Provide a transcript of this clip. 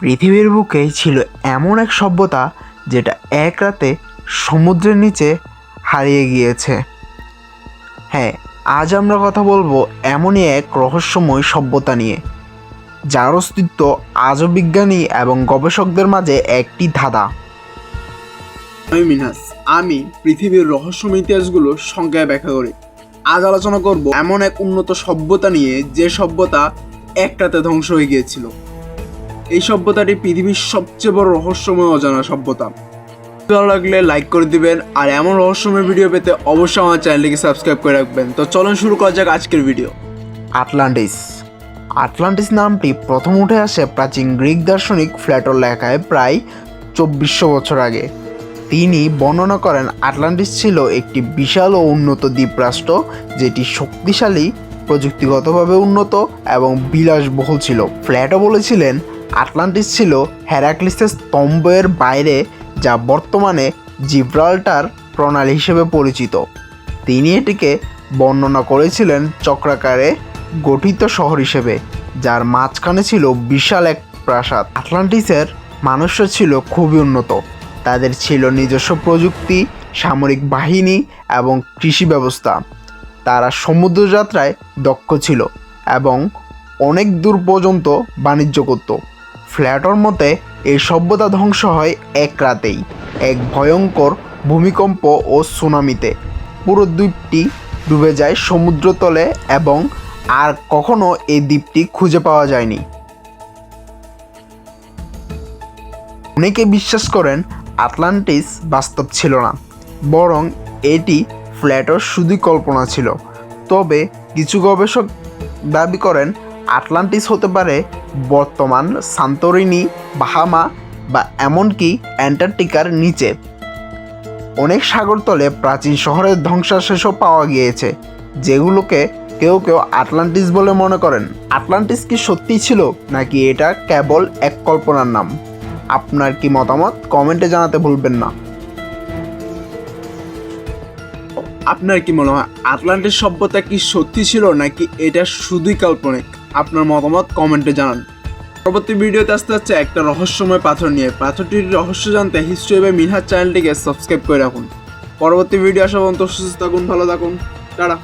পৃথিবীর বুকে ছিল এমন এক সভ্যতা যেটা এক রাতে সমুদ্রের নিচে হারিয়ে গিয়েছে। হ্যাঁ আজ আমরা কথা বলব এমনই এক রহস্যময় সভ্যতা নিয়ে, যার অস্তিত্ব আজও বিজ্ঞানী এবং গবেষকদের মাঝে একটি ধাঁধা। আমি মিনহাস আমি পৃথিবীর রহস্যময় ইতিহাসগুলো সংখ্যায় ব্যাখ্যা করি। আজ আলোচনা করব এমন এক উন্নত সভ্যতা নিয়ে যে সভ্যতা একটাতে ধ্বংস হয়ে গিয়েছিল। এই সভ্যতাটি পৃথিবীর সবচেয়ে বড় রহস্যময় অজানা সভ্যতা। ভালো লাগলে লাইক করে দিবেন, আর এমন রহস্যময় ভিডিও পেতে অবশ্যই আমার চ্যানেলটিকে সাবস্ক্রাইব করে রাখবেন। তো চলুন শুরু করা যাক আজকের ভিডিও আটলান্টিস। আটলান্টিস নামটি প্রথম উঠে আসে প্রাচীন গ্রিক দার্শনিক ফ্ল্যাটোর লেখায় প্রায় চব্বিশশো বছর আগে। তিনি বর্ণনা করেন, আটলান্টিস ছিল একটি বিশাল ও উন্নত দ্বীপরাষ্ট্র যেটি শক্তিশালী, প্রযুক্তিগতভাবে উন্নত এবং বিলাসবহুল ছিল। ফ্ল্যাটো বলেছিলেন আটলান্টিস ছিল হ্যারাক্লিসের স্তম্ভের বাইরে, যা বর্তমানে জিব্রাল্টার প্রণালী হিসেবে পরিচিত। তিনি এটিকে বর্ণনা করেছিলেন চক্রাকারে গঠিত শহর হিসেবে, যার মাঝখানে ছিল বিশাল এক প্রাসাদ। আটলান্টিসের মানুষরা ছিল খুবই উন্নত। তাদের ছিল নিজস্ব প্রযুক্তি, সামরিক বাহিনী এবং কৃষি ব্যবস্থা। তারা সমুদ্রযাত্রায় দক্ষ ছিল এবং অনেক দূর পর্যন্ত বাণিজ্য করত। ফ্ল্যাটর মতে এই সভ্যতা ধ্বংস হয় এক রাতেই, এক ভয়ঙ্কর ভূমিকম্প ও সুনামিতে। পুরো দ্বীপটি ডুবে যায় সমুদ্রতলে এবং আর কখনো এই দ্বীপটি খুঁজে পাওয়া যায়নি। অনেকে বিশ্বাস করেন আটলান্টিস বাস্তব ছিল না, বরং এটি ফ্ল্যাটর শুধুই কল্পনা ছিল। তবে কিছু গবেষক দাবি করেন আটলান্টিস হতে পারে বর্তমান সান্তরিনি বাহামা বা এমনকি অ্যান্টার্কটিকার নিচে। অনেক সাগরতলে প্রাচীন শহরের ধ্বংসাবশেষও পাওয়া গিয়েছে, যেগুলোকে কেউ কেউ আটলান্টিস বলে মনে করেন। আটলান্টিস কি সত্যি ছিল, নাকি এটা কেবল এক কল্পনার নাম? আপনার কি মতামত কমেন্টে জানাতে ভুলবেন না। আপনার কি মনে হয় আটলান্টিস সভ্যতা কি সত্যি ছিল, নাকি এটা শুধুই কাল্পনিক? আপনার মতামত কমেন্টে জানান। পরবর্তী ভিডিওতে আসতে হচ্ছে একটা রহস্যময় পাথর নিয়ে। পাথরটির রহস্য জানতে হিস্ট্রি বা মিনহার চ্যানেলটিকে সাবস্ক্রাইব করে রাখুন। পরবর্তী ভিডিও আসা পর্যন্ত সুস্থ থাকুন, ভালো থাকুন। টাটা।